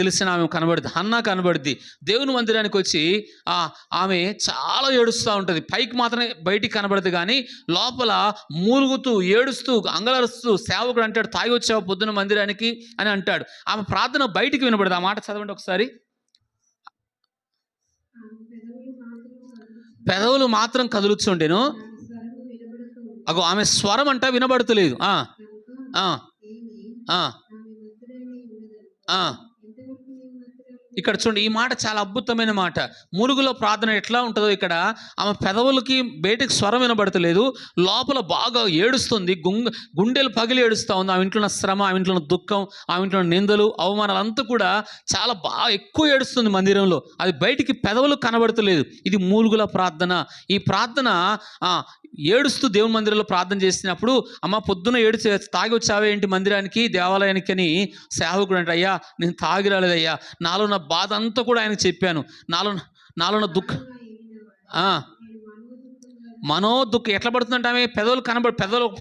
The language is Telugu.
తెలిసిన ఆమె కనబడుద్ది. హన్నా కనబడుద్ది. దేవుని మందిరానికి వచ్చి ఆ ఆమె చాలా ఏడుస్తూ ఉంటుంది. పైకి మాత్రమే బయటికి కనబడదు కానీ లోపల మూలుగుతూ ఏడుస్తూ అంగలరుస్తూ సేవకుడు అంటాడు తాగి వచ్చావు పొద్దున మందిరానికి అని అంటాడు. ఆమె ప్రార్థన బయటికి వినబడదు. ఆ మాట చదవండి ఒకసారి. పెదవులు మాత్రం కదులుచుండెను. అగో ఆమె స్వరం అంట వినబడతలేదు. ఆ, ఆ, ఆ, ఆ. ఇక్కడ చూడండి ఈ మాట చాలా అద్భుతమైన మాట. మురుగులో ప్రార్థన ఎట్లా ఉంటుందో ఇక్కడ ఆమె పెదవులకి బయటకు స్వరం వినబడతలేదు. లోపల బాగా ఏడుస్తుంది గుంగ గుండెలు పగిలి ఏడుస్తూ ఉంది. ఆమె ఇంట్లో ఉన్న శ్రమ ఆమె ఇంట్లో దుఃఖం ఆమె ఇంట్లో నిందలు అవమానాలు అంతా కూడా చాలా బాగా ఎక్కువ ఏడుస్తుంది మందిరంలో. అది బయటికి పెదవులు కనబడతలేదు. ఇది మూలుగుల ప్రార్థన. ఈ ప్రార్థన ఏడుస్తూ దేవుని మందిరంలో ప్రార్థన చేసినప్పుడు అమ్మ పొద్దున ఏడు తాగి వచ్చావే ఏంటి మందిరానికి దేవాలయానికి అని సేవకుడు అంటే అయ్యా నేను తాగి రాలేదయ్యా. నాలో నా బాధ అంతా కూడా ఆయనకు చెప్పాను. నాలో నాలో దుఃఖ మనో దుఃఖం ఎట్లా పడుతుందంటే ఆమె పెదవులు కనబడి పెదవులు